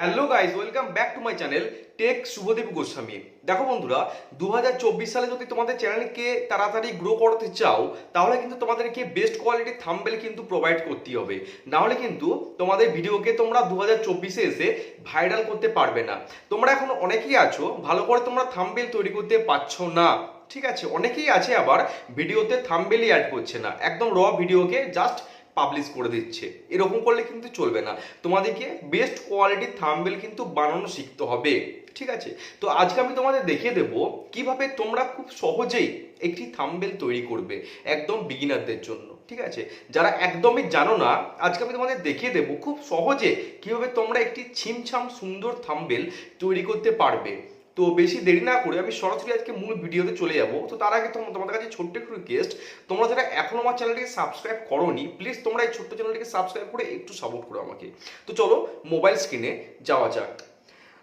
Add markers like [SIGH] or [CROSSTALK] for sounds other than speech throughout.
Hello guys welcome back to my channel tech Subhadip Goswami. দেখো বন্ধুরা দু হাজার চব্বিশ সালে যদি তোমাদের চ্যানেলকে তাড়াতাড়ি গ্রো করতে চাও, তাহলে কিন্তু তোমাদেরকে বেস্ট কোয়ালিটির থাম্বেল কিন্তু প্রোভাইড করতে হবে। নাহলে কিন্তু তোমাদের ভিডিওকে তোমরা দু হাজার এসে ভাইরাল করতে পারবে না। তোমরা এখন অনেকেই আছো, ভালো করে তোমরা থাম্বেল তৈরি করতে পারছ না। ঠিক আছে, অনেকেই আছে আবার, ভিডিওতে থাম্বেলই অ্যাড করছে না। একদম র ভিডিওকে জাস্ট পাবলিশ করে দিচ্ছে। এরকম করলে কিন্তু চলবে না। তোমাদেরকে বেস্ট কোয়ালিটির থাম্বেল কিন্তু বানানো শিখতে হবে। ঠিক আছে? তো আজকে আমি তোমাদের দেখিয়ে দেব কীভাবে তোমরা খুব সহজেই একটি থাম্বেল তৈরি করবে একদম বিগিনারদের জন্য। ঠিক আছে? যারা একদমই জানো না, আজকে আমি তোমাদের দেখিয়ে দেব খুব সহজে কীভাবে তোমরা একটি ছিমছাম সুন্দর থাম্বেল তৈরি করতে পারবে। তো বেশি দেরি না করে আমি সরাসরি আজকে মূল ভিডিওতে চলে যাব। তো তার আগে তোম- তোমাদের কাছে ছোট্ট একটু রিকোয়েস্ট তোমরা যারা এখনও আমার চ্যানেলটিকে সাবস্ক্রাইব করোনি প্লিজ তোমরা এই ছোট্ট চ্যানেলটিকে সাবস্ক্রাইব করে একটু সাপোর্ট করো আমাকে। তো চলো মোবাইল স্ক্রিনে যাওয়া যাক।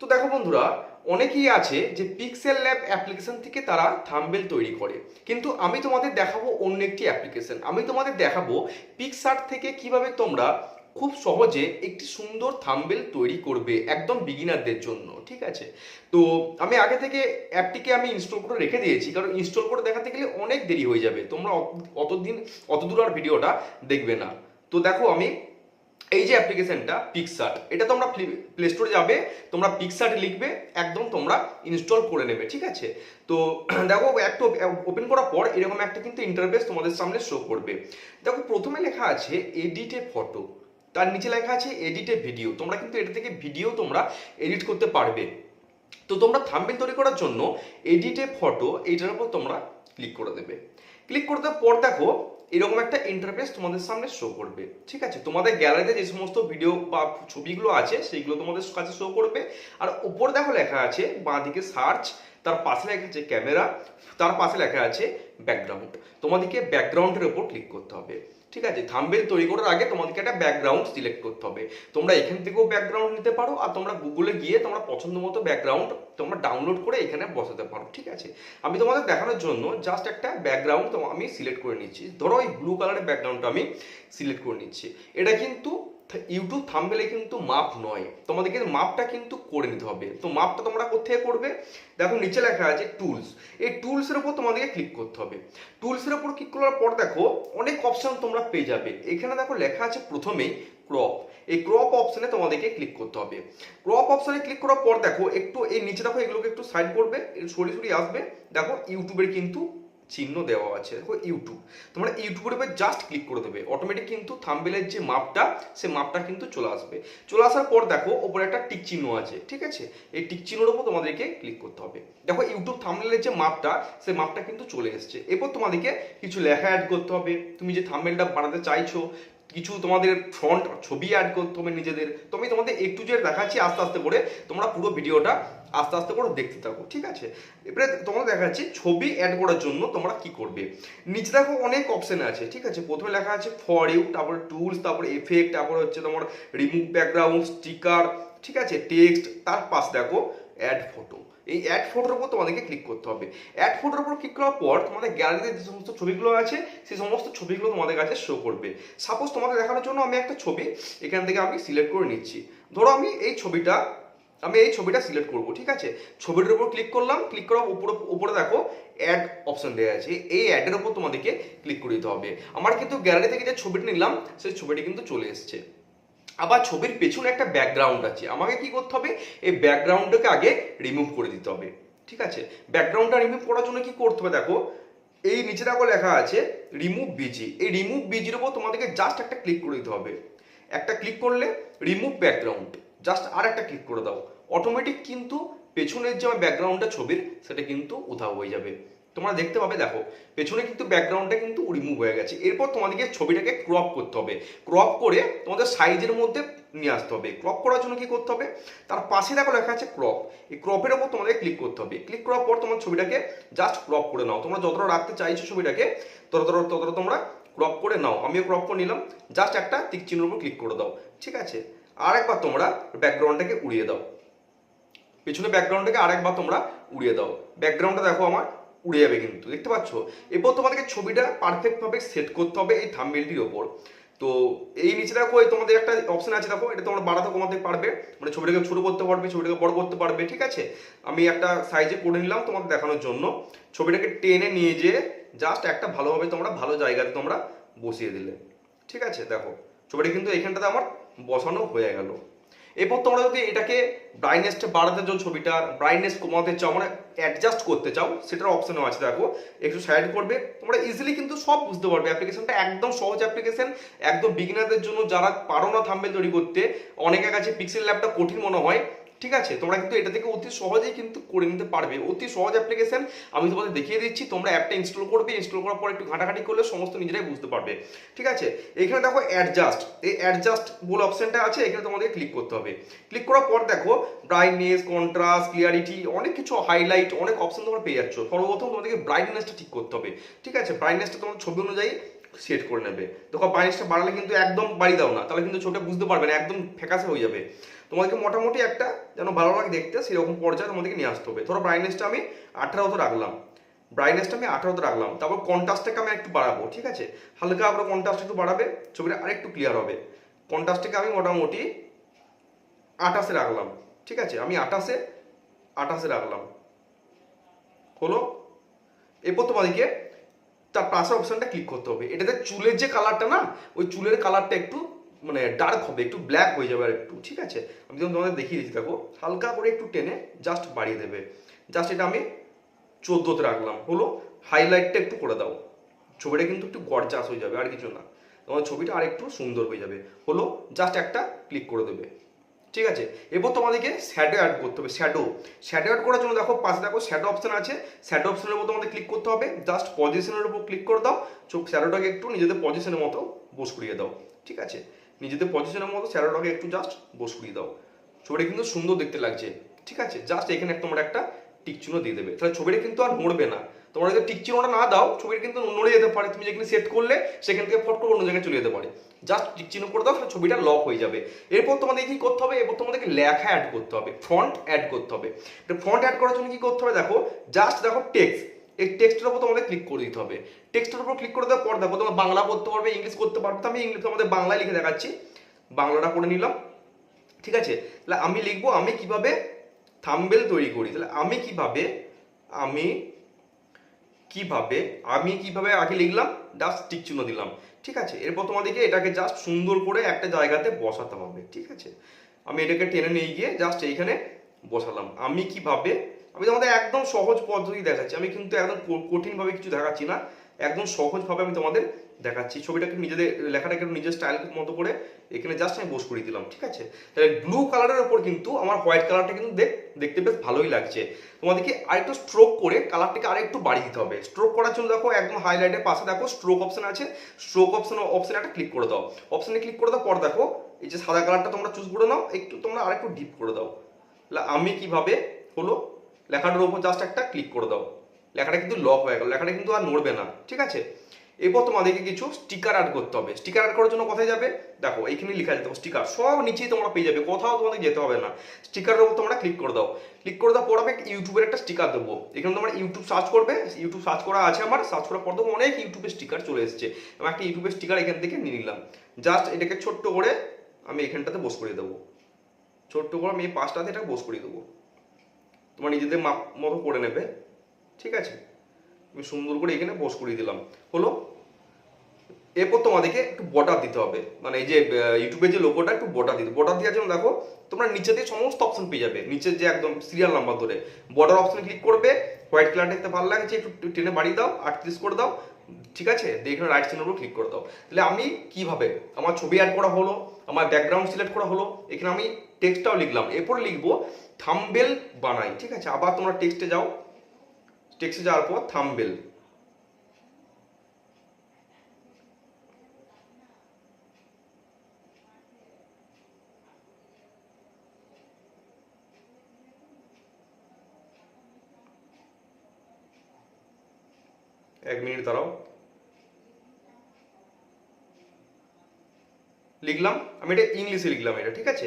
তো দেখো বন্ধুরা, অনেকেই আছে যে পিক্সেল ল্যাব অ্যাপ্লিকেশন থেকে তারা থাম্বেল তৈরি করে। কিন্তু আমি তোমাদের দেখাবো অন্য একটি অ্যাপ্লিকেশন আমি তোমাদের দেখাবো পিকসার্ট থেকে কীভাবে তোমরা খুব সহজে একটি সুন্দর থাম্বেল তৈরি করবে একদম বিগিনারদের জন্য, ঠিক আছে? তো আমি আগে থেকে অ্যাপটিকে আমি ইনস্টল করে রেখে দিয়েছি, কারণ ইনস্টল করে দেখাতে গেলে অনেক দেরি হয়ে যাবে। তোমরা অত- অতদিন অত দূর আর ভিডিওটা দেখবে না। তো দেখো আমি এই যে অ্যাপ্লিকেশনটা পিকসার্ট এটা তোমরা প্লে স্টোরে যাবে, তোমরা পিকসার্ট লিখবে, একদম তোমরা ইনস্টল করে নেবে, ঠিক আছে? তো [CLEARS THROAT] দেখো একটা ওপেন করার পর এরকম একটা কিন্তু ইন্টারফেস তোমাদের সামনে শো করবে। দেখো প্রথমে লেখা আছে এডিটে ফটো তার নিচে লেখা আছে এডিটে ভিডিও তোমরা কিন্তু এটা থেকে ভিডিও তোমরা এডিট করতে পারবে। তো তোমরা থাম্বেল তৈরি করার জন্য এডিটে ফটো এইটার উপর তোমরা ক্লিক করে দেবে। ক্লিক করে দেওয়ার পর দেখো, এরকম একটা ইন্টারফেস তোমাদের সামনে শো করবে। ঠিক আছে? তোমাদের গ্যালারিতে যে সমস্ত ভিডিও বা ছবিগুলো আছে, সেইগুলো তোমাদের কাছে শো করবে। আর উপর দেখো লেখা আছে, বাঁদিকে সার্চ তার পাশে লেখা আছে ক্যামেরা, তার পাশে লেখা আছে ব্যাকগ্রাউন্ড তোমাদেরকে ব্যাকগ্রাউন্ডের উপর ক্লিক করতে হবে। ঠিক আছে? থাম্বেল তৈরি করার আগে তোমাদেরকে একটা ব্যাকগ্রাউন্ড সিলেক্ট করতে হবে। তোমরা এখান থেকেও ব্যাকগ্রাউন্ড নিতে পারো আর তোমরা গুগলে গিয়ে তোমরা পছন্দ মতো ব্যাকগ্রাউন্ড তোমরা ডাউনলোড করে এখানে বসাতে পারো। ঠিক আছে? আমি তোমাদের দেখানোর জন্য জাস্ট একটা ব্যাকগ্রাউন্ড আমি সিলেক্ট করে নিচ্ছি। ধরো এই ব্লু কালারের ব্যাকগ্রাউন্ডটা আমি সিলেক্ট করে নিচ্ছি। এটা কিন্তু ইউটিউব থাম্বেলে কিন্তু মাপ নয়। তোমাদেরকে মাপটা কিন্তু করে নিতে হবে। তো মাপটা তোমরা কোথায় করবে? দেখো নিচে লেখা আছে টুলস। এই টুলসের উপর তোমাদেরকে ক্লিক করতে হবে। টুলসের উপর ক্লিক করার পর দেখো অনেক অপশন তোমরা পেয়ে যাবে। এখানে দেখো লেখা আছে প্রথমেই ক্রপ। এই ক্রপ অপশনে তোমাদেরকে ক্লিক করতে হবে। ক্রপ অপশনে ক্লিক করার পর দেখো একটু এই নিচে দেখো এগুলোকে একটু সাইড করবে সরি সরি আসবে। দেখো ইউটিউবের কিন্তু চিহ্ন দেওয়া আছে, দেখো ইউটিউব তোমরা ইউটিউবের উপর জাস্ট ক্লিক করে দেবে। অটোমেটিক কিন্তু থাম্বেলের যে মাপটা, সে মাপটা কিন্তু চলে আসবে। চলে আসার পর দেখো, ওপরে একটা টিক চিহ্ন আছে, ঠিক আছে? এই টিক চিহ্নের উপর তোমাদেরকে ক্লিক করতে হবে। দেখো ইউটিউব থাম্বেলের যে মাপটা, সে মাপটা কিন্তু চলে এসছে। এরপর তোমাদেরকে কিছু লেখা অ্যাড করতে হবে। তুমি যে থাম্বেলটা বানাতে চাইছো, কিছু তোমাদের ফ্রন্ট ছবি অ্যাড করতে হবে নিজেদের। তো আমি তোমাদের একটু যে দেখাচ্ছি আস্তে আস্তে করে। তোমরা পুরো ভিডিওটা আস্তে আস্তে করে দেখতে থাকো, ঠিক আছে? এবারে তোমাদের দেখাচ্ছি ছবি অ্যাড করার জন্য তোমরা কি করবে। নিচে দেখো অনেক অপশন আছে, ঠিক আছে? প্রথমে লেখা আছে ফর ইউ তারপরে টুলস তারপরে এফেক্ট তারপরে হচ্ছে তোমার রিমুভ ব্যাকগ্রাউন্ড স্টিকার ঠিক আছে? টেক্সট তার পাশ দেখো অ্যাড ফটো এই অ্যাড ফটোর উপর তোমাদেরকে ক্লিক করতে হবে। অ্যাড ফটোর উপর ক্লিক করার পর তোমাদের গ্যালারিতে যে সমস্ত ছবিগুলো আছে সেই সমস্ত ছবিগুলো তোমাদের কাছে শো করবে। সাপোজ তোমাদের দেখানোর জন্য আমি একটা ছবি এখান থেকে আমি সিলেক্ট করে নিচ্ছি। ধরো আমি এই ছবিটা আমি এই ছবিটা সিলেক্ট করব, ঠিক আছে? ছবিটার উপর ক্লিক করলাম ক্লিক করার উপরে উপরে দেখো অ্যাড অপশন দেওয়া আছে। এই অ্যাডের উপর তোমাদেরকে ক্লিক করে দিতে হবে। আমার কিন্তু গ্যালারি থেকে যে ছবিটা নিলাম, সেই ছবিটি কিন্তু চলে এসছে। আবার ছবির পেছনে একটা ব্যাকগ্রাউন্ড আছে। আমাকে কি করতে হবে? এই ব্যাকগ্রাউন্ডটাকে আগে রিমুভ করে দিতে হবে। ঠিক আছে? ব্যাকগ্রাউন্ডটা রিমুভ করার জন্য কি করতে হবে দেখো? এই নিচে দেখো লেখা আছে রিমুভ বিজি এই রিমুভ বিজির উপর তোমাদেরকে জাস্ট একটা ক্লিক করে দিতে হবে। একটা ক্লিক করলে রিমুভ ব্যাকগ্রাউন্ড জাস্ট আর একটা ক্লিক করে দাও। অটোমেটিক কিন্তু পেছনের যে আমার ব্যাকগ্রাউন্ডটা ছবির, সেটা কিন্তু উধাও হয়ে যাবে। তোমরা দেখতে পাবে, দেখো, পেছনে কিন্তু ব্যাকগ্রাউন্ডটা কিন্তু রিমুভ হয়ে গেছে। এরপর তোমাদেরকে ছবিটাকে ক্রপ করতে হবে। ক্রপ করে তোমাদের সাইজের মধ্যে নিয়ে আসতে হবে। ক্রপ করার জন্য কি করতে হবে? তার পাশে দেখো লেখা আছে ক্রপ এই ক্রপের ওপর তোমাদের ক্লিক করতে হবে। ক্লিক করার পর তোমার ছবিটাকে জাস্ট ক্রপ করে নাও। তোমরা যতটা রাখতে চাইছো ছবিটাকে, ততটা ততটা তোমরা ক্রপ করে নাও। আমিও ক্রপ করে নিলাম। জাস্ট একটা টিক চিহ্নের উপর ক্লিক করে দাও। ঠিক আছে? আর একবার তোমরা ব্যাকগ্রাউন্ডটাকে উড়িয়ে দাও। পেছনে ব্যাকগ্রাউন্ডটাকে আরেকবার তোমরা উড়িয়ে দাও। ব্যাকগ্রাউন্ডটা দেখো আমার উড়ে যাবে কিন্তু, দেখতে পাচ্ছ? এরপর তোমাদেরকে ছবিটা পারফেক্টভাবে সেট করতে হবে এই থাম্বেলটির ওপর। তো এই নিচে দেখো তোমাদের একটা অপশন আছে, দেখো, এটা তোমরা বাড়াতে কমাতে পারবে। মানে ছবিটাকে ছোটো করতে পারবে, ছবিটাকে বড় করতে পারবে, ঠিক আছে? আমি একটা সাইজে করে নিলাম তোমাদের দেখানোর জন্য। ছবিটাকে টেনে নিয়ে যেয়ে জাস্ট একটা ভালোভাবে তোমরা ভালো জায়গাতে তোমরা বসিয়ে দিলে। ঠিক আছে, দেখো। ছবিটা কিন্তু এইখানটাতে আমার বসানো হয়ে গেল। এরপর তোমরা যদি এটাকে ব্রাইটনেসটা বাড়াতে চাও ছবিটার ব্রাইটনেস কমাতে চাও মানে অ্যাডজাস্ট করতে চাও, সেটার অপশনও আছে দেখো। একটু সাইড করবে, তোমরা ইজিলি কিন্তু সব বুঝতে পারবে। অ্যাপ্লিকেশনটা একদম সহজ অ্যাপ্লিকেশন একদম বিগিনারদের জন্য যারা পারো না থাম্বেল তৈরি করতে, অনেকের কাছে পিক্সেল ল্যাবটা কঠিন মনে হয়। ঠিক আছে? তোমরা কিন্তু এটা থেকে অতি সহজেই কিন্তু করে নিতে পারবে। অতি সহজ অ্যাপ্লিকেশন আমি তোমাদের দেখিয়ে দিচ্ছি, তোমরা অ্যাপটা ইনস্টল করবে ইনস্টল করার পর একটু ঘাটাঘাটি করলে সমস্ত নিজেরাই বুঝতে পারবে। ঠিক আছে? এখানে দেখো অ্যাডজাস্ট এই অ্যাডজাস্ট বলে অপশনটা আছে, এখানে তোমাদের ক্লিক করতে হবে। ক্লিক করার পর দেখো ব্রাইটনেস কন্ট্রাস্ট ক্লিয়ারিটি অনেক কিছু হাইলাইট অনেক অপশন তোমরা পেয়ে যাচ্ছ। সর্বপ্রথম তোমাদেরকে ব্রাইটনেসটা ঠিক করতে হবে। ঠিক আছে? ব্রাইটনেসটা তোমার ছবি অনুযায়ী সেট করে নেবে। দেখো ব্রাইটনেসটা বাড়ালে কিন্তু একদম বাড়িয়ে দাও না। তাহলে কিন্তু ছবিটা বুঝতে পারবে না, একদম ফ্যাকাসে হয়ে যাবে। তোমাদেরকে মোটামুটি একটা যেন ভালো লাগে দেখতে, সেরকম পর্যায়ে তোমাদেরকে নিয়ে আসতে হবে। ধরো ব্রাইটনেসটা আমি আঠারোতে রাখলাম। ব্রাইটনেসটা আমি আঠারোতে রাখলাম। তারপর কন্ট্রাস্টটাকে আমি একটু বাড়াবো, ঠিক আছে? হালকা করে কন্ট্রাস্ট একটু বাড়াবে, ছবিটা আরেকটু ক্লিয়ার হবে। কন্ট্রাস্টটাকে আমি মোটামুটি আঠাশে রাখলাম, ঠিক আছে? আমি আঠাশে আঠাশে রাখলাম। হলো? এরপর তোমাদেরকে তার পাশের অপশনটা ক্লিক করতে হবে। এটাতে চুলের যে কালারটা না, ওই চুলের কালারটা একটু মানে ডার্ক হবে, একটু ব্ল্যাক হয়ে যাবে আর একটু, ঠিক আছে? আমি যখন তোমাদের দেখিয়ে দিচ্ছি, দেখো, হালকা করে একটু টেনে জাস্ট বাড়িয়ে দেবে। জাস্ট এটা আমি চোদ্দোতে রাখলাম। হলো হাইলাইটটা একটু করে দাও। ছবিটা কিন্তু একটু গরজাস হয়ে যাবে, আর কিছু না। তোমার ছবিটা আর একটু সুন্দর হয়ে যাবে। হলো জাস্ট একটা ক্লিক করে দেবে। ঠিক আছে? এরপর তোমাদেরকে শ্যাডো অ্যাড করতে হবে শ্যাডো শ্যাডো অ্যাড করার জন্য দেখো, পাশে দেখো শ্যাডো অপশন আছে। শ্যাডো অপশনের উপর তোমাদের ক্লিক করতে হবে। জাস্ট পজিশনের উপর ক্লিক করে দাও। চোখ শ্যাডোটাকে একটু নিজেদের পজিশনের মতো বস করিয়ে দাও। ঠিক আছে? নিজেদের পজিশনের মতো শ্যাডোটাকে একটু জাস্ট বস করিয়ে দাও। ছবিটা কিন্তু সুন্দর দেখতে লাগছে। ঠিক আছে? জাস্ট এখানে তোমরা একটা টিক চিহ্ন দিয়ে দেবে। তাহলে ছবিটা কিন্তু আর মরবে না। তোমরা যদি টিক চিহ্নটা না দাও, ছবিটা কিন্তু নড়ে যেতে পারে। তুমি যেখানে সেট করলে, সেখান থেকে ফট করে অন্য জায়গায় চলে যেতে পারে। জাস্ট টিক চিহ্ন করে দাও, তাহলে ছবিটা লক হয়ে যাবে। এরপর তোমাদের কি করতে হবে? এরপর তোমাদেরকে লেখা অ্যাড করতে হবে। ফ্রন্ট অ্যাড করতে হবে। ফ্রন্ট অ্যাড করার জন্য কি করতে হবে? দেখো জাস্ট দেখো টেক্সট এই টেক্সটের উপর তোমাদের ক্লিক করে দিতে হবে। টেক্সটের উপর ক্লিক করে দেওয়ার পর দেখো, তোমার বাংলা করতে পারবে ইংলিশ করতে পারবে। তো আমি ইংলিশ তোমাদের বাংলায় লিখে দেখাচ্ছি। বাংলাটা করে নিলাম। ঠিক আছে? তাহলে আমি লিখব, আমি কীভাবে থাম্বেল তৈরি করি? তাহলে আমি কীভাবে, আমি কীভাবে, আমি কীভাবে আগে লিখলাম জাস্ট টিক চিহ্ন দিলাম, ঠিক আছে? এরপর তোমাদেরকে এটাকে জাস্ট সুন্দর করে একটা জায়গাতে বসাতে হবে ঠিক আছে? আমি এটাকে টেনে নিয়ে গিয়ে জাস্ট এইখানে বসালাম। আমি কীভাবে, আমি তোমাদের একদম সহজ পদ্ধতি দেখাচ্ছি, আমি কিন্তু একদম কঠিনভাবে কিছু দেখাচ্ছি না, একদম সহজভাবে আমি তোমাদের দেখাচ্ছি। ছবিটাকে নিজেদের, লেখাটাকে নিজের স্টাইল মতো করে এখানে জাস্ট আমি বোস করে দিলাম, ঠিক আছে? তাহলে ব্লু কালারের ওপর কিন্তু আমার হোয়াইট কালারটা কিন্তু দেখ দেখতে বেশ ভালোই লাগছে। তোমাদেরকে আরেকটু স্ট্রোক করে কালারটাকে আরেকটু বাড়িয়ে দিতে হবে। স্ট্রোক করার জন্য দেখো একদম হাইলাইটের পাশে দেখো স্ট্রোক অপশন আছে। স্ট্রোক অপশন অপশনে একটা ক্লিক করে দাও। অপশনে ক্লিক করে দাও পর দেখো, এই যে সাদা কালারটা তোমরা চুজ করে নাও, একটু তোমরা আরেকটু ডিপ করে দাও। আমি কীভাবে হলো? লেখাটার উপর জাস্ট একটা ক্লিক করে দাও। লেখাটা কিন্তু লক হয়ে গেল। লেখাটা কিন্তু আর নড়বে না। ঠিক আছে? এরপর তোমাদেরকে কিছু স্টিকার আর্ট করতে হবে। স্টিকার আর্ট করার জন্য কোথায় যাবে? দেখো এখানে লেখা যেতে স্টিকার সব নিচেই তোমরা পেয়ে যাবে, কোথাও তোমাদের যেতে হবে না। স্টিকারের উপর তোমরা ক্লিক করে দাও। ক্লিক করে দেওয়ার পর আমি ইউটিউবের একটা স্টিকার দেবো। এখানে তোমরা ইউটিউব সার্চ করবে ইউটিউব সার্চ করা আছে আমার সার্চ করার পর দেখো অনেক ইউটিউবের স্টিকার চলে এসেছে। আমি একটা ইউটিউবের স্টিকার এখান থেকে নিয়ে নিলাম। জাস্ট এটাকে ছোট্ট করে আমি এখানটাতে বস করে দেবো। ছোট্ট করে আমি এই পাঁচটাতে এটা বস করে দেবো। তোমার নিজেদের মাপ মতো করে নেবে। ঠিক আছে? আমি সুন্দর করে এখানে বস করিয়ে দিলাম। হলো এরপর তোমাদেরকে একটু বর্ডার দিতে হবে। মানে এই যে ইউটিউবের যে লোগোটা একটু বর্ডার দিতে বর্ডার দেওয়ার জন্য দেখো, তোমরা নিচে দিয়ে সমস্ত অপশন পেয়ে যাবে। নিচের যে একদম সিরিয়াল নাম্বার ধরে। বর্ডার অপশন ক্লিক করবে হোয়াইট কালারটা দেখতে ভালো লাগছে, একটু টেনে বাড়িয়ে দাও আটত্রিশ করে দাও, ঠিক আছে? দিয়ে এখানে রাইট চিহ্নের উপর ক্লিক করে দাও। তাহলে আমি কীভাবে? আমার ছবি অ্যাড করা হলো, আমার ব্যাকগ্রাউন্ড সিলেক্ট করা হলো, এখানে আমি টেক্সটটাও লিখলাম। এরপর লিখব থাম্বেল বানাই, ঠিক আছে? আবার তোমরা টেক্সটে যাও। টেক্সটে যাওয়ার পর থাম্বেল এক মিনিট দাঁড়াও। লিখলাম, আমি এটা ইংলিশে লিখলাম এটা, ঠিক আছে?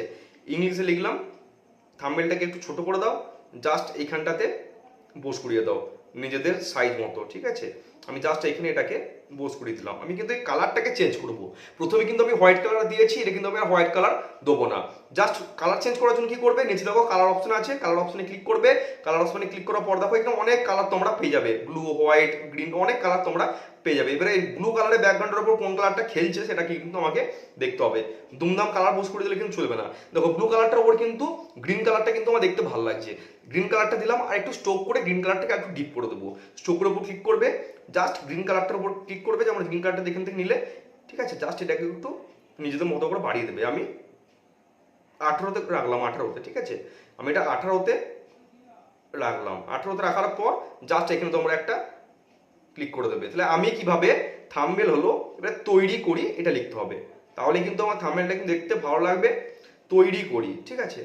ইংলিশে লিখলাম থাম্বেলটাকে একটু ছোট করে দাও জাস্ট এইখানটাতে বোস করিয়ে দাও, নিজেদের সাইজ মতো, ঠিক আছে? আমি জাস্ট এখানে এটাকে বোস করে দিলাম। আমি কিন্তু এই কালারটাকে চেঞ্জ করব। প্রথমে কিন্তু আমি হোয়াইট কালার দিয়েছি, এটা কিন্তু আমি আর হোয়াইট কালার দেবো না। জাস্ট কালার চেঞ্জ করার জন্য কি করবে? নিচে দেখো কালার অপশন আছে কালার অপশনে ক্লিক করবে। কালার অপশনে ক্লিক করার পর দেখো এখানে অনেক কালার তোমরা পেয়ে যাবে। ব্লু হোয়াইট গ্রিন অনেক কালার তোমরা পেয়ে যাবে। এবারে এই ব্লু কালারের ব্যাকগ্রাউন্ডের উপর কোন কালারটা খেলছে সেটা কিন্তু আমাকে দেখতে হবে। দুমদাম কালার বোস করে দিলে কিন্তু চলবে না। দেখো ব্লু কালারটার উপর কিন্তু গ্রিন কালারটা কিন্তু আমার দেখতে ভালো লাগছে। গ্রিন কালারটা দিলাম আর একটু স্টোক করে গ্রিন কালারটাকে একটু ডিপ করে দেবো। স্টোকের উপর ক্লিক করবে। জাস্ট গ্রিন কালারটার উপর ক্লিক করবে যে যেমন গ্রিন কালারটা এখান থেকে নিলে, ঠিক আছে জাস্ট এটাকে একটু নিজেদের মতো করে বাড়িয়ে দেবে। আমি আঠারোতে রাখলাম, আঠারোতে, ঠিক আছে? আমি এটা আঠারোতে রাখলাম। আঠারোতে রাখার পর জাস্ট এখানে তোমরা একটা ক্লিক করে দেবে। তাহলে আমি কীভাবে থাম্বেল হলো, এবার তৈরি করি, এটা লিখতে হবে। তাহলে কিন্তু আমার থাম্বেলটা কিন্তু দেখতে ভালো লাগবে, তৈরি করি, ঠিক আছে?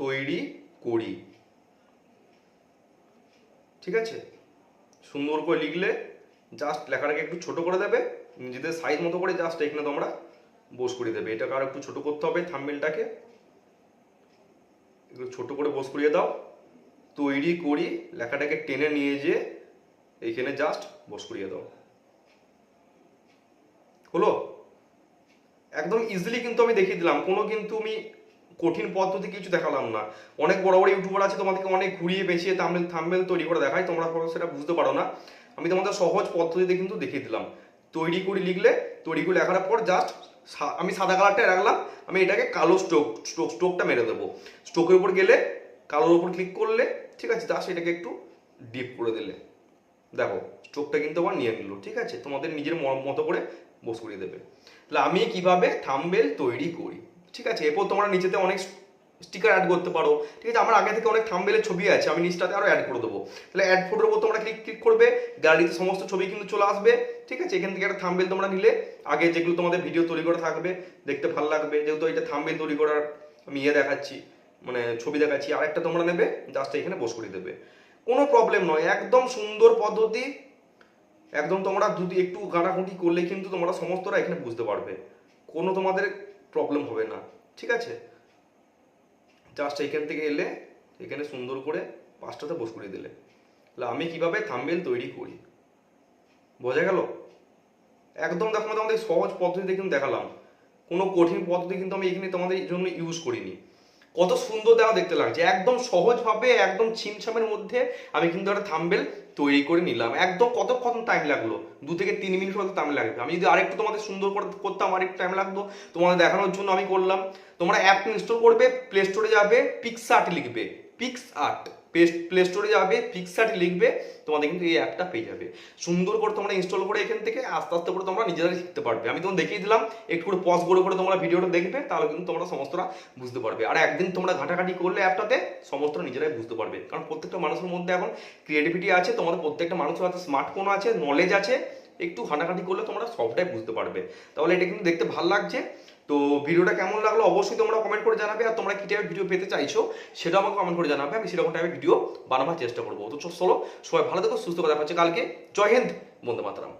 তৈরি করি। ঠিক আছে? সুন্দর করে লিখলে জাস্ট লেখাটাকে একটু ছোট করে দেবে, নিজেদের সাইজ মতো করে জাস্ট এখানে তোমরা বোস করে দেবে। এটাকে আর একটু ছোট করতে হবে থাম্বেলটাকে। একটু ছোট করে বোস করিয়ে দাও। তৈরি করি, লেখাটাকে টেনে নিয়ে যেয়ে এইখানে জাস্ট বোস করিয়ে দাও। হলো? একদম ইজিলি কিন্তু আমি দেখিয়ে দিলাম। কোনো কিন্তু আমি কঠিন পদ্ধতি কিছু দেখালাম না। অনেক বড় বড় ইউটিউবার আছে তোমাদেরকে অনেক ঘুরিয়ে পেঁচিয়ে থাম্বেল থাম্বেল তৈরি করে দেখায়, তোমরা সেটা বুঝতে পারো না। আমি তোমাদের সহজ পদ্ধতিতে কিন্তু দেখিয়ে দিলাম। তৈরি করে লিখলে, তৈরি করে লেখার পর জাস্ট আমি সাদা কালারটা রাখলাম, আমি এটাকে কালো স্টোক স্টোক স্টোকটা মেরে দেবো। স্টোকের উপর গেলে কালোর উপর ক্লিক করলে, ঠিক আছে জাস্ট এটাকে একটু ডিপ করে দিলে। দেখো স্টোকটা কিন্তু আবার নিয়ে নিল, ঠিক আছে? তোমাদের নিজের মতো করে বস করিয়ে দেবে। তাহলে আমি কীভাবে থাম্বেল তৈরি করি? ঠিক আছে, এরপর তোমরা নিচেতে অনেক স্টিকার অ্যাড করতে পারো। ঠিক আছে, আমার আগে থেকে অনেক থাম্বেলের ছবি আছে, আমি নিচটাতে আরও অ্যাড করে দেবো। তাহলে অ্যাড ফটোর উপর তোমরা ক্লিক ক্লিক করবে গ্যালারিতে সমস্ত ছবি কিন্তু চলে আসবে। ঠিক আছে, এখান থেকে একটা থামবেল তোমরা নিলে, আগে যেগুলো তোমাদের ভিডিও তৈরি করা থাকবে, দেখতে ভালো লাগবে। যেহেতু এটা থামবেল তৈরি করার আমি ইয়ে দেখাচ্ছি মানে ছবি দেখাচ্ছি আর একটা তোমরা নেবে জাস্ট এখানে বস করে দেবে। কোনো প্রবলেম নয়, একদম সুন্দর পদ্ধতি। একদম তোমরা যদি একটু গাঁটাগুটি করলে কিন্তু তোমরা সমস্তরা এখানে বুঝতে পারবে। কোনো তোমাদের প্রবলেম হবে না, ঠিক আছে? জাস্ট এখান থেকে এলে, এখানে সুন্দর করে পাঁচটাতে বস করে দিলে। তাহলে আমি কীভাবে থামবেল তৈরি করি? বোঝা গেল? একদম দেখো, তোমাদের সহজ পদ্ধতিতে কিন্তু দেখালাম। কোনো কঠিন পদ্ধতি কিন্তু আমি এখানে তোমাদের জন্য ইউজ করিনি। কত সুন্দর দেখা দেখতে লাগছে। একদম সহজভাবে, একদম ছিমছামের মধ্যে আমি কিন্তু একটা থাম্বেল তৈরি করে নিলাম। একদম কতক্ষণ টাইম লাগল? দু থেকে তিন মিনিট মতো টাইম লাগবে। আমি যদি আরেকটু তোমাদের সুন্দর করে করতাম, আরেকটু টাইম লাগতো। তোমাদের দেখানোর জন্য আমি করলাম। তোমরা অ্যাপ ইনস্টল করবে প্লে স্টোরে যাবে পিক্স আর্ট লিখবে। পিক্স আর্ট প্লে স্টোরে যাবে পিক্স লিখবে, তোমাদের কিন্তু এই অ্যাপটা পেয়ে যাবে। সুন্দর করে তোমরা ইনস্টল করে এখান থেকে আস্তে আস্তে করে তোমরা নিজেরাই শিখতে পারবে। আমি তোমাদের দেখিয়ে দিলাম, একটু করে পজ করে করে তোমরা ভিডিওটা দেখবে, তাহলে কিন্তু তোমরা সমস্তটা বুঝতে পারবে। আর একদিন তোমরা ঘাটাঘাটি করলে অ্যাপটাতে সমস্তটা নিজেরাই বুঝতে পারবে। কারণ প্রত্যেকটা মানুষের মধ্যে এখন ক্রিয়েটিভিটি আছে, তোমাদের প্রত্যেকটা মানুষের হাতে স্মার্টফোন আছে নলেজ আছে, একটু ঘাটাঘাটি করলে তোমরা সবটাই বুঝতে পারবে। তাহলে এটা কিন্তু দেখতে ভালো লাগছে। তো ভিডিওটা কেমন লাগল অবশ্যই তোমরা কমেন্ট করে জানাবে আর তোমরা কি টাইপের ভিডিও পেতে চাইছো সেটা আমাকে কমেন্ট করে জানাবে, আমি সেরকম টাইপের ভিডিও বানাবার চেষ্টা করব। তো চলো, সবাই ভালো থেকো, সুস্থ কথা হচ্ছে কালকে। জয় হিন্দ, বন্দে মাতারাম।